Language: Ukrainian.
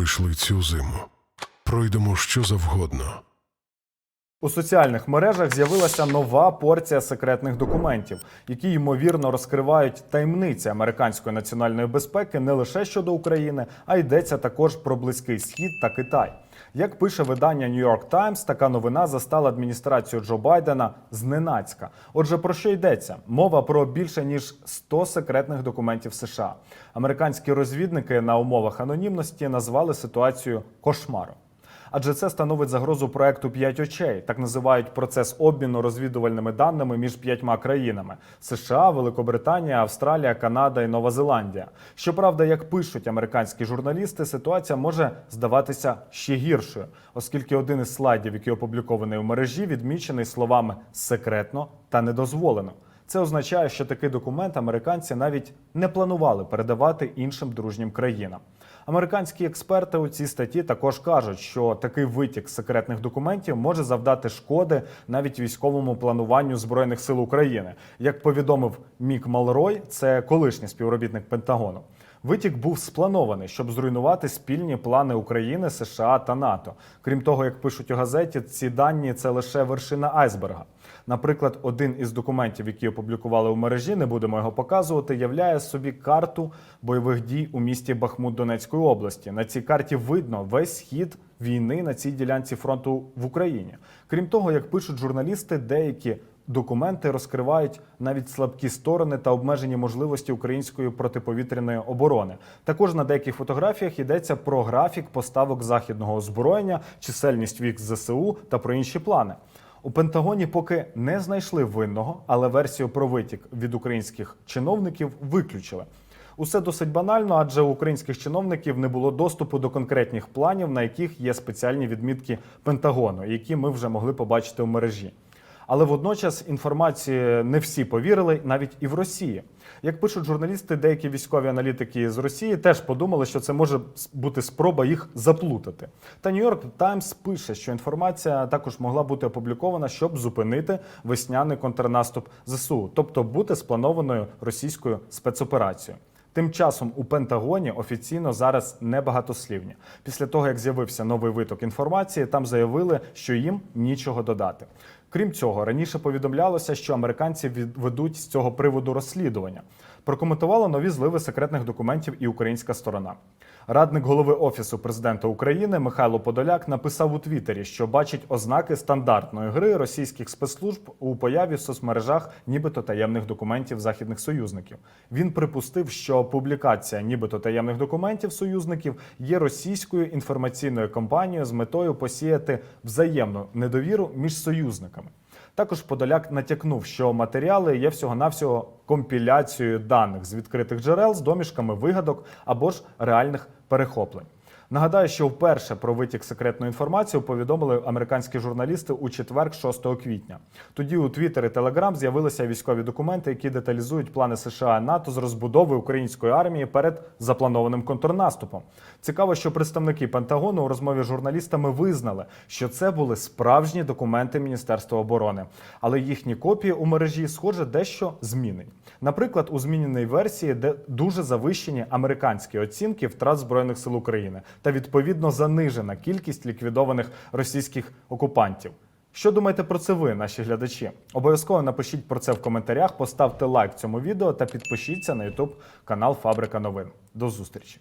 пройшли цю зиму. Пройдемо що завгодно. У соціальних мережах з'явилася нова порція секретних документів, які ймовірно розкривають таємниці американської національної безпеки не лише щодо України, а йдеться також про близький схід та Китай. Як пише видання New York Times, така новина застала адміністрацію Джо Байдена зненацька. Отже, про що йдеться? Мова про більше ніж 100 секретних документів США. Американські розвідники на умовах анонімності назвали ситуацію кошмаром. Адже це становить загрозу проекту «П'ять очей. Так називають процес обміну розвідувальними даними між п'ятьма країнами: США, Великобританія, Австралія, Канада і Нова Зеландія. Щоправда, як пишуть американські журналісти, ситуація може здаватися ще гіршою, оскільки один із слайдів, який опублікований у мережі, відмічений словами секретно та недозволено. Це означає, що такий документ американці навіть не планували передавати іншим дружнім країнам. Американські експерти у цій статті також кажуть, що такий витік секретних документів може завдати шкоди навіть військовому плануванню збройних сил України. Як повідомив Мік Малрой, це колишній співробітник Пентагону. Витік був спланований, щоб зруйнувати спільні плани України, США та НАТО. Крім того, як пишуть у газеті, ці дані це лише вершина айсберга. Наприклад, один із документів, які опублікували у мережі, не будемо його показувати, являє собі карту бойових дій у місті Бахмут Донецької області. На цій карті видно весь схід війни на цій ділянці фронту в Україні. Крім того, як пишуть журналісти, деякі документи розкривають навіть слабкі сторони та обмежені можливості української протиповітряної оборони. Також на деяких фотографіях йдеться про графік поставок західного озброєння, чисельність вік ЗСУ та про інші плани. У Пентагоні поки не знайшли винного, але версію про витік від українських чиновників виключили. Усе досить банально, адже у українських чиновників не було доступу до конкретних планів, на яких є спеціальні відмітки Пентагону, які ми вже могли побачити у мережі. Але водночас інформації не всі повірили, навіть і в Росії. Як пишуть журналісти, деякі військові аналітики з Росії теж подумали, що це може бути спроба їх заплутати. Та York Times пише, що інформація також могла бути опублікована, щоб зупинити весняний контрнаступ ЗСУ, тобто бути спланованою російською спецоперацією. Тим часом у Пентагоні офіційно зараз небагатослівні. Після того, як з'явився новий виток інформації, там заявили, що їм нічого додати. Крім цього, раніше повідомлялося, що американці ведуть з цього приводу розслідування. Прокоментувала нові зливи секретних документів і українська сторона. Радник голови офісу президента України Михайло Подоляк написав у Твіттері, що бачить ознаки стандартної гри російських спецслужб у появі в соцмережах нібито таємних документів західних союзників. Він припустив, що публікація нібито таємних документів союзників є російською інформаційною кампанією з метою посіяти взаємну недовіру між союзниками. Також Подоляк натякнув, що матеріали є всього-навсього компіляцією даних з відкритих джерел з домішками вигадок або ж реальних перехоплень. Нагадаю, що вперше про витік секретної інформації повідомили американські журналісти у четвер, 6 квітня. Тоді у Твіттер і Телеграм з'явилися військові документи, які деталізують плани США і НАТО з розбудови української армії перед запланованим контрнаступом. Цікаво, що представники Пентагону у розмові з журналістами визнали, що це були справжні документи Міністерства оборони, але їхні копії у мережі, схоже, дещо змінені. Наприклад, у зміненій версії, де дуже завищені американські оцінки втрат збройних сил України та відповідно занижена кількість ліквідованих російських окупантів. Що думаєте про це ви, наші глядачі? Обов'язково напишіть про це в коментарях, поставте лайк цьому відео та підпишіться на YouTube канал Фабрика новин. До зустрічі!